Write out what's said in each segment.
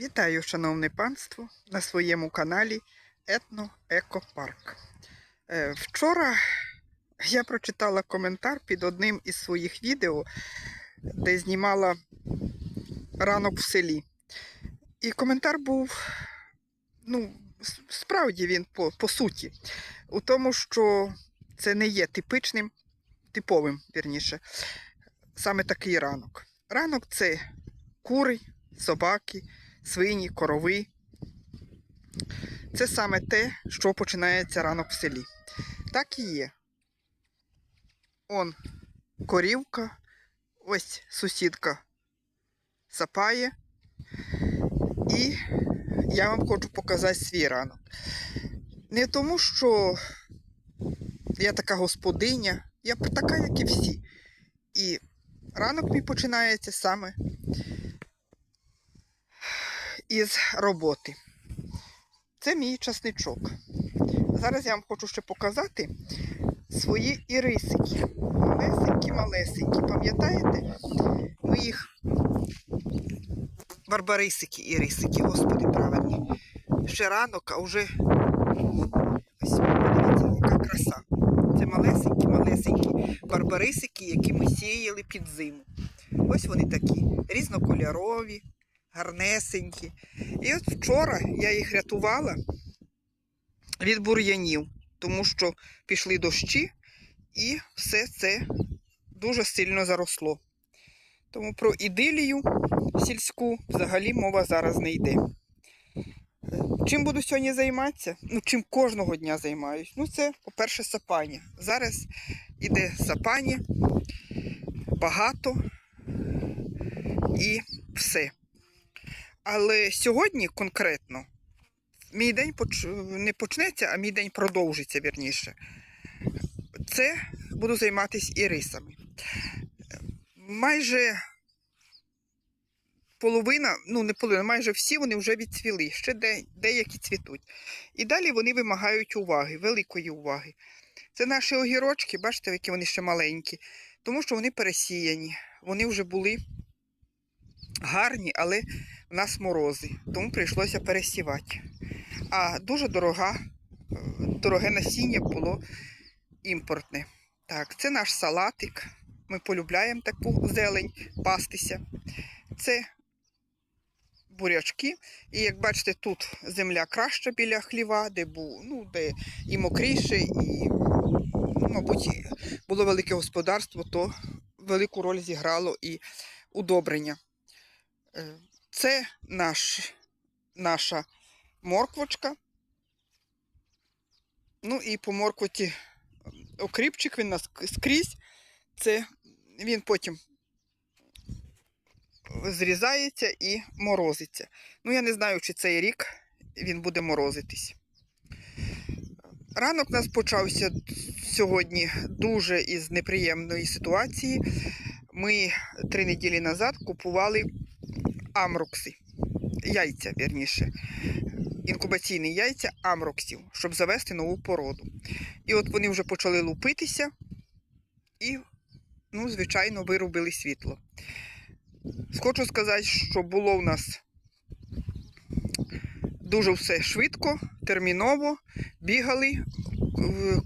Вітаю, шановне панство, на своєму каналі Етно Екопарк. Е, Вчора я прочитала коментар під одним із своїх відео, де знімала ранок в селі. І коментар був, ну, справді він по, по суті, у тому, що це не є типичним, типовим, вірніше, саме такий ранок. Ранок це кури, собаки, свині, корови. Це саме те, що починається ранок в селі. Так і є. Он корівка, ось сусідка сапає. І я вам хочу показати свій ранок. Не тому, що я така господиня, я така, як і всі. І ранок мій починається саме із роботи. Це мій часничок. Зараз я вам хочу ще показати свої ірисики. Малесенькі, малесенькі. Пам'ятаєте? Ми їх барбарисики, ірисики, господи, правильні. Ще ранок, а вже ось подивіться, яка краса. Це малесенькі, малесенькі барбарисики, які ми сіяли під зиму. Ось вони такі, різнокольорові, гарнесенькі. І от вчора я їх рятувала від бур'янів, тому що пішли дощі, і все це дуже сильно заросло. Тому про ідилію сільську взагалі мова зараз не йде. Чим буду сьогодні займатися? Ну, чим кожного дня займаюсь? Ну, це, по-перше, сапання. Зараз іде сапання, багато і все. Але сьогодні конкретно мій день поч... не почнеться, а мій день продовжиться вірніше. Це буду займатися ірисами. Майже половина, ну не половина, майже всі вони вже відцвіли, ще де, деякі цвітуть. І далі вони вимагають уваги, великої уваги. Це наші огірочки, бачите, які вони ще маленькі, тому що вони пересіяні. Вони вже були гарні, але в нас морози, тому прийшлося пересівати. А дуже дорога, е, дороге насіння було імпортне. Так, це наш салатик. Ми полюбляємо таку зелень пастися. Це бурячки. І як бачите, тут земля краща біля хліва, де був, ну, де і мокріше, і, ну, мабуть, було велике господарство, то велику роль зіграло і удобрення. Це наш, наша морквочка. Ну і по морквоті окріпчик, він нас скрізь. Це він потім зрізається і морозиться. Ну, я не знаю, чи цей рік він буде морозитись. Ранок у нас почався сьогодні дуже із неприємної ситуації. Ми три неділі назад купували амрокси, яйця, вірніше, інкубаційні яйця амроксів, щоб завести нову породу. І от вони вже почали лупитися і, ну, звичайно, вирубили світло. Хочу сказати, що було в нас дуже все швидко, терміново, бігали.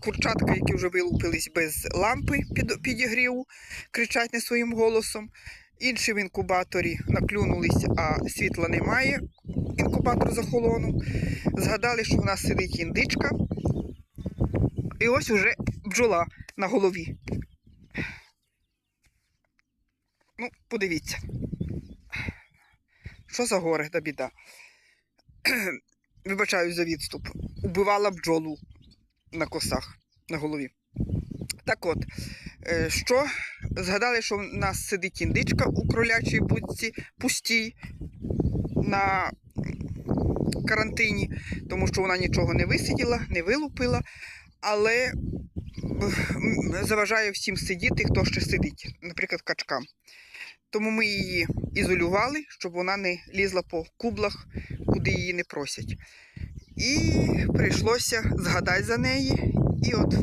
Курчатка, які вже вилупились без лампи під, підігріву, кричать не своїм голосом. Інші в інкубаторі наклюнулись, а світла немає. Інкубатор захолонув. Згадали, що в нас сидить індичка. І ось уже бджола на голові. Ну, подивіться. Що за горе та біда? Вибачаю за відступ. Убивала бджолу на косах на голові. Так от, е, що згадали, що в нас сидить індичка у кролячій будці пустій на карантині, тому що вона нічого не висиділа, не вилупила, але м, заважає всім сидіти, хто ще сидить, наприклад, качкам. Тому ми її ізолювали, щоб вона не лізла по кублах, куди її не просять. І прийшлося згадати за неї. І от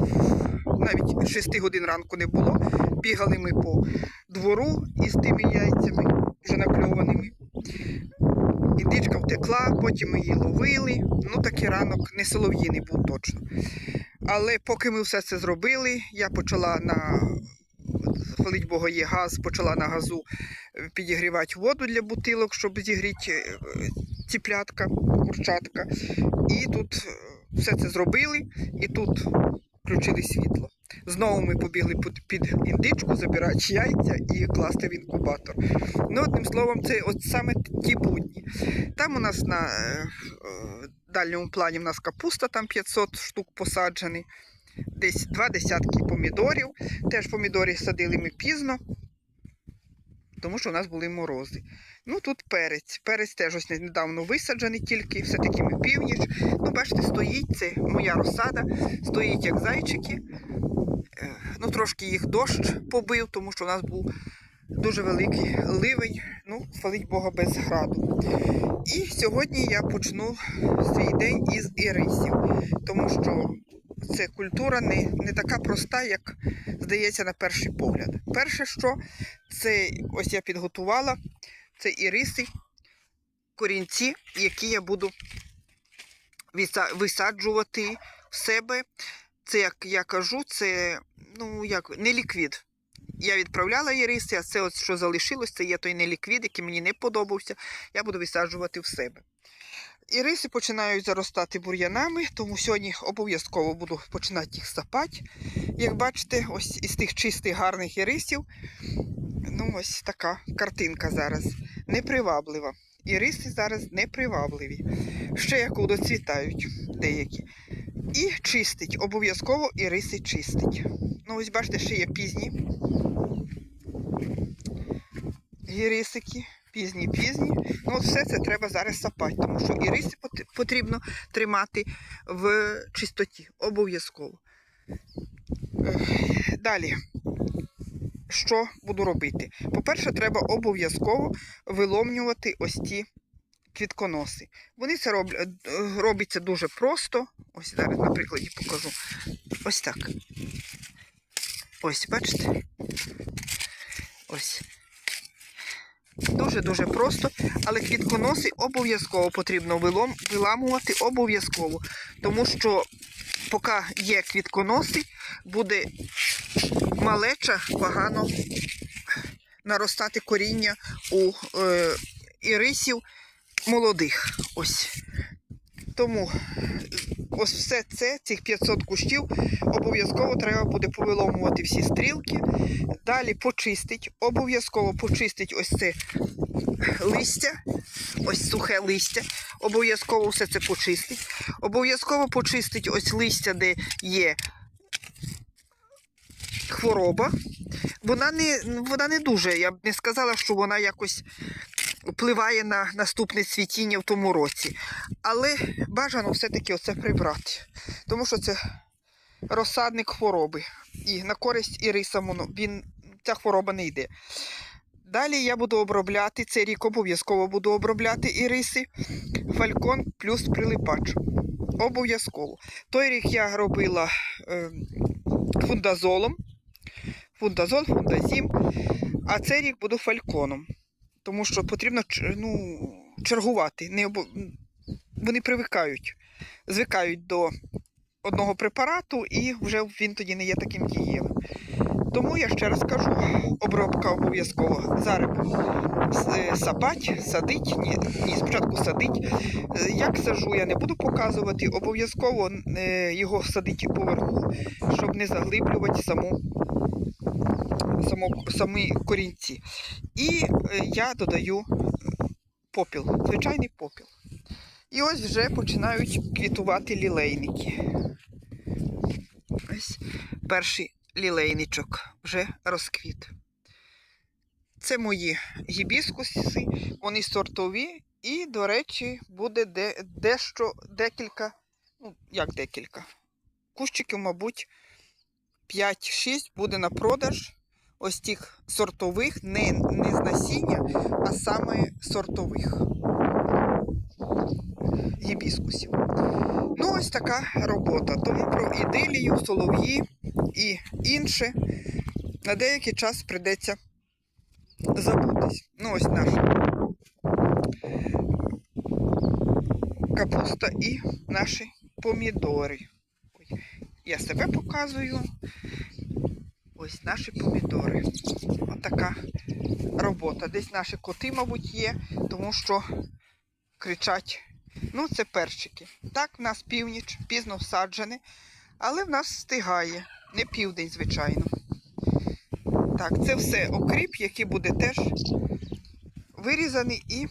навіть 6 годин ранку не було. Бігали ми по двору із тими яйцями, вже накльованими. індичка втекла, потім ми її ловили. Ну, такий ранок не солов'їний був точно. Але поки ми все це зробили, я почала на хвалить Бога, є газ, почала на газу е, підігрівати воду для бутилок, щоб зігріти е, ціплятка, курчатка. І тут е, все це зробили, і тут включили світло. Знову ми побігли під- індичку, забирати яйця і класти в інкубатор. Ну, одним словом, це от саме ті будні. Там у нас на е, е, дальньому плані в нас капуста, там 500 штук посаджений, десь два десятки помідорів. Теж помідори садили ми пізно, тому що у нас були морози. Ну тут перець. Перець теж ось недавно висаджений, тільки все-таки ми північ. Ну, бачите, стоїть, це моя розсада, стоїть як зайчики. Е, Ну, трошки їх дощ побив, тому що у нас був дуже великий ливень. Ну, хвалить Бога без граду. І сьогодні я почну свій день із ірисів, тому що це культура не, не така проста, як здається на перший погляд. Перше, що це ось я підготувала, це іриси, корінці, які я буду висаджувати в себе. Це, як я кажу, це ну, як, не ліквід. Я відправляла іриси, а це от що залишилось, це є той неліквід, який мені не подобався. Я буду висаджувати в себе. Іриси починають заростати бур'янами, тому сьогодні обов'язково буду починати їх сапати. Як бачите, ось із тих чистих гарних ірисів, ну ось така картинка зараз. Неприваблива. Іриси зараз непривабливі. Ще як удоцвітають деякі. І чистить, обов'язково іриси чистить. Ну, ось бачите, ще є пізні гірисики, пізні, пізні. Ну, все це треба зараз сапати, тому що іриси пот- потрібно тримати в чистоті. Обов'язково. Далі. Що буду робити? По-перше, треба обов'язково виломнювати ось ті квітконоси. Вони це роблять, робиться дуже просто. Ось зараз на прикладі покажу. Ось так. Ось, бачите? Ось. Дуже-дуже просто, але квітконоси обов'язково потрібно виламувати обов'язково. Тому що поки є квітконоси, буде малеча погано наростати коріння у е, ірисів молодих. Ось. Тому ось все це, цих 500 кущів, обов'язково треба буде повиломувати всі стрілки. Далі почистить, обов'язково почистить ось це листя, ось сухе листя. Обов'язково все це почистить. Обов'язково почистить ось листя, де є хвороба. Вона не, вона не дуже, я б не сказала, що вона якось впливає на наступне цвітіння в тому році. Але бажано все-таки оце прибрати. Тому що це розсадник хвороби. І на користь воно- він, ця хвороба не йде. Далі я буду обробляти, цей рік обов'язково буду обробляти іриси. Фалькон плюс прилипач. Обов'язково. Той рік я робила е, фундазолом. Фундазол, фундазім. А цей рік буду фальконом. Тому що потрібно ну, чергувати. Не обо... Вони привикають, звикають до одного препарату, і вже він тоді не є таким дієвим. Тому я ще раз кажу, обробка обов'язково. Зараз сапать, садить, ні, ні, спочатку садить. Як сажу, я не буду показувати. Обов'язково е, його садить поверху, щоб не заглиблювати саму, саму, самі корінці. І е, я додаю е, попіл, звичайний попіл. І ось вже починають квітувати лілейники. Ось перший лілейничок вже розквіт. Це мої гібіскуси, вони сортові, і, до речі, буде де, дещо декілька, ну, як декілька. Кущиків, мабуть, 5-6 буде на продаж. Ось тих сортових, не, не з насіння, а саме сортових гібіскусів. Ну, ось така робота. Тому про ідилію, солов'ї і інше на деякий час прийдеться забутись. Ну, ось наш капуста і наші помідори. Я себе показую. Ось наші помідори. Отака робота. Десь наші коти, мабуть, є, тому що кричать. Ну, це перчики. Так, в нас північ, пізно всаджене, але в нас встигає. Не південь, звичайно. Так, це все окріп, який буде теж вирізаний і.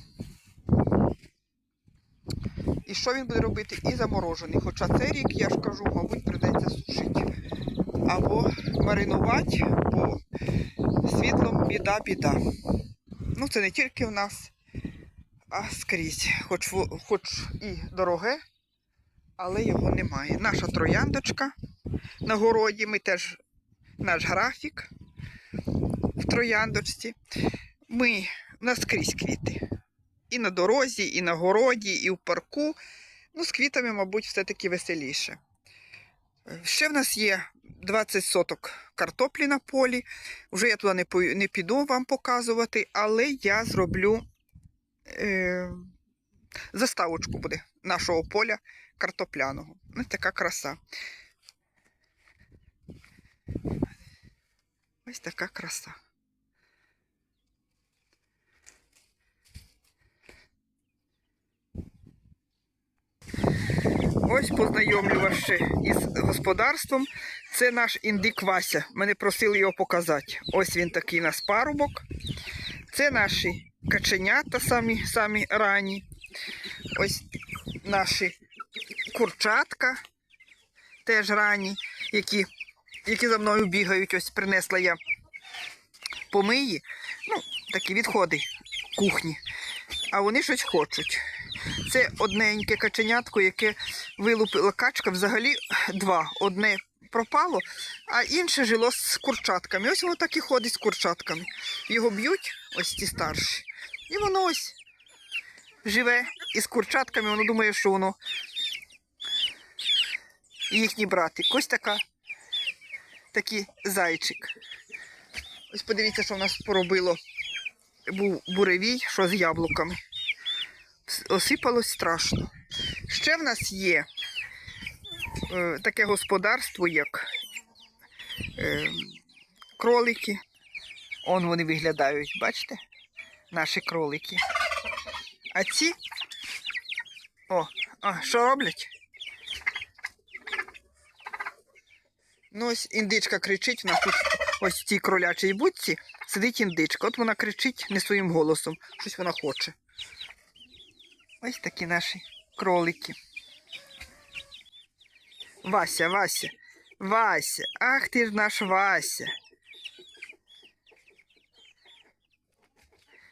І що він буде робити? І заморожений. Хоча цей рік, я ж кажу, мабуть, придеться сушити. Або маринувати, бо світлом біда-біда. Ну, це не тільки в нас, а скрізь. Хоч, хоч і дороге, але його немає. Наша трояндочка на городі, ми теж наш графік в трояндочці. Ми у нас скрізь квіти. І на дорозі, і на городі, і в парку. Ну, з квітами, мабуть, все-таки веселіше. Ще в нас є 20 соток картоплі на полі. Вже я туди не піду вам показувати, але я зроблю е, заставочку буде нашого поля картопляного. Ось така краса. Ось така краса. Ось познайомлю вас ще із господарством. Це наш індик Вася. Мене просили його показати. Ось він такий у нас парубок. Це наші каченята самі, самі ранні. Ось наші курчатка теж ранні, які, які за мною бігають. Ось принесла я помиї. Ну, такі відходи кухні. А вони щось хочуть. Це одненьке каченятко, яке вилупила качка. Взагалі два. Одне пропало, а інше жило з курчатками. Ось воно так і ходить з курчатками. Його б'ють, ось ті старші. І воно ось живе із курчатками, воно думає, що воно їхній братик. Ось така, такий зайчик. Ось подивіться, що в нас поробило. Був буревій, що з яблуками осипалось страшно. Ще в нас є е, таке господарство, як е, кролики. Он вони виглядають, бачите? Наші кролики. А ці. О, а що роблять? Ну, ось індичка кричить, нас тут ось в цій кролячій будці сидить індичка. От вона кричить не своїм голосом, щось вона хоче. Ось такі наші кролики. Вася, Вася, Вася, ах ти ж наш Вася.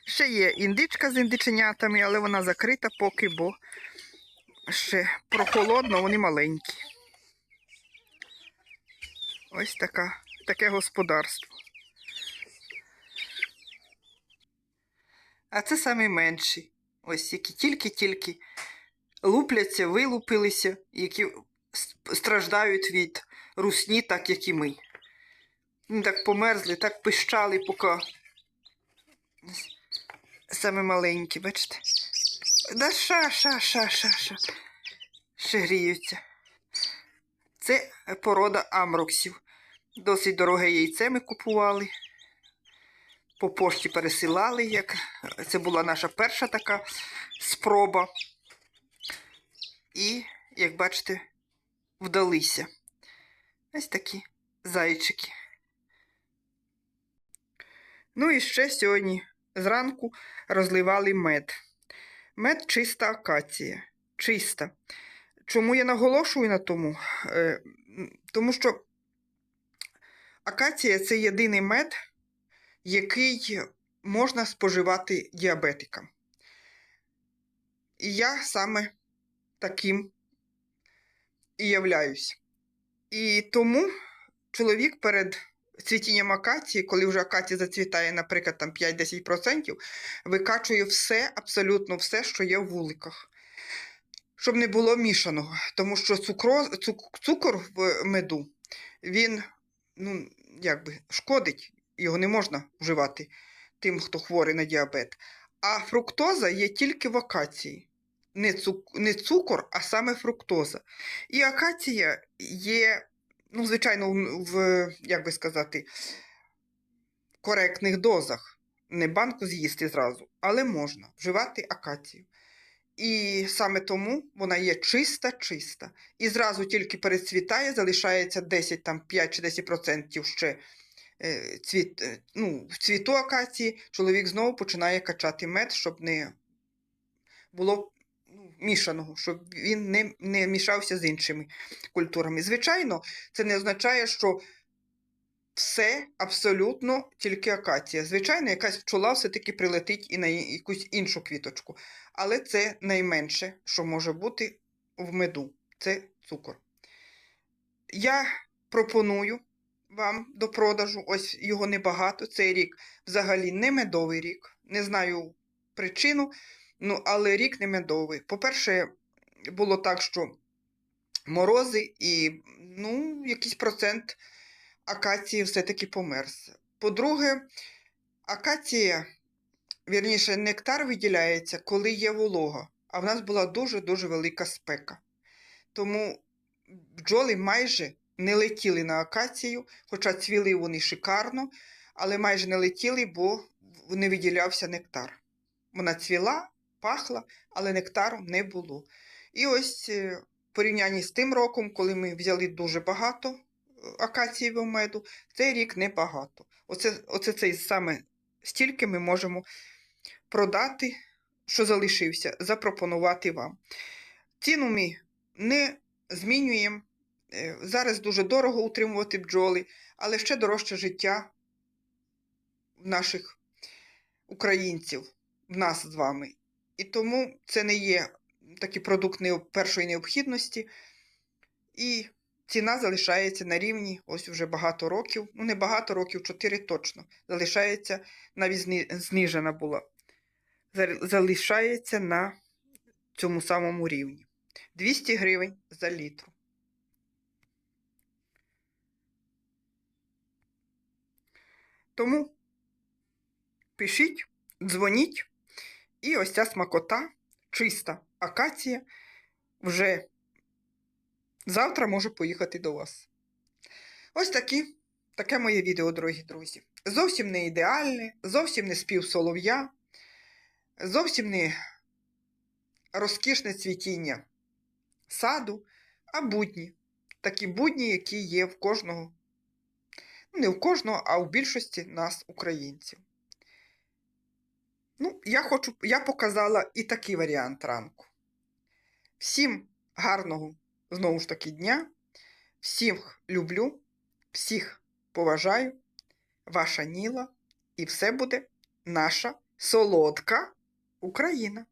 Ще є індичка з індиченятами, але вона закрита поки, бо ще прохолодно, вони маленькі. Ось така, таке господарство. А це самі менші. Ось які тільки-тільки лупляться, вилупилися, які страждають від русні, так як і ми. Так померзли, так пищали, поки саме маленькі, бачите? Да ша, ша, ша, ша, ша. Ще гріються. Це порода амроксів. Досить дороге яйце ми купували. По пошті пересилали, як це була наша перша така спроба. І, як бачите, вдалися. Ось такі зайчики. Ну і ще сьогодні зранку розливали мед. Мед чиста акація. Чиста. Чому я наголошую на тому? Е, Тому що акація це єдиний мед, який можна споживати діабетикам. І я саме таким і являюсь. І тому чоловік перед цвітінням акації, коли вже акація зацвітає, наприклад, там 5-10%, викачує все, абсолютно все, що є в вуликах. Щоб не було мішаного. Тому що цукро, цук, цукор в меду, він ну, якби шкодить, його не можна вживати тим, хто хворий на діабет. А фруктоза є тільки в акації. не, цук, не цукор, а саме фруктоза. І акація є, ну, звичайно, в, як би сказати, коректних дозах. Не банку з'їсти зразу, але можна вживати акацію. І саме тому вона є чиста-чиста. І зразу тільки перецвітає, залишається 10, там 5 чи 10% ще цвіт, е, ну, в цвіту акації, чоловік знову починає качати мед, щоб не було ну, мішаного, щоб він не, не мішався з іншими культурами. Звичайно, це не означає, що все абсолютно тільки акація. Звичайно, якась пчола все-таки прилетить і на якусь іншу квіточку. Але це найменше, що може бути в меду це цукор. Я пропоную вам до продажу, ось його небагато. Цей рік взагалі не медовий рік. Не знаю причину, ну, але рік не медовий. По-перше, було так, що морози і ну, якийсь процент акації все-таки померз. По-друге, акація, вірніше, нектар виділяється, коли є волога, а в нас була дуже-дуже велика спека. Тому бджоли майже не летіли на акацію, хоча цвіли вони шикарно, але майже не летіли, бо не виділявся нектар. Вона цвіла, пахла, але нектару не було. І ось е, в порівнянні з тим роком, коли ми взяли дуже багато е, акацієвого меду, цей рік небагато. Оце, оце цей саме стільки ми можемо продати, що залишився, запропонувати вам. Ціну ми не змінюємо. Е, Зараз дуже дорого утримувати бджоли, але ще дорожче життя наших українців, в нас з вами. І тому це не є такий продукт першої необхідності. І ціна залишається на рівні ось вже багато років, ну не багато років, 4 точно. Залишається навіть знижена була. Залишається на цьому самому рівні. 200 гривень за літр. Тому пишіть, дзвоніть, і ось ця смакота, чиста акація, вже завтра може поїхати до вас. Ось такі, таке моє відео, дорогі друзі. Зовсім не ідеальне, зовсім не спів солов'я, зовсім не розкішне цвітіння саду, а будні. Такі будні, які є в кожного, не в кожного, а в більшості нас, українців. Ну, я хочу, я показала і такий варіант ранку. Всім гарного, знову ж таки, дня. Всіх люблю, всіх поважаю. Ваша Ніла, і все буде наша солодка Україна.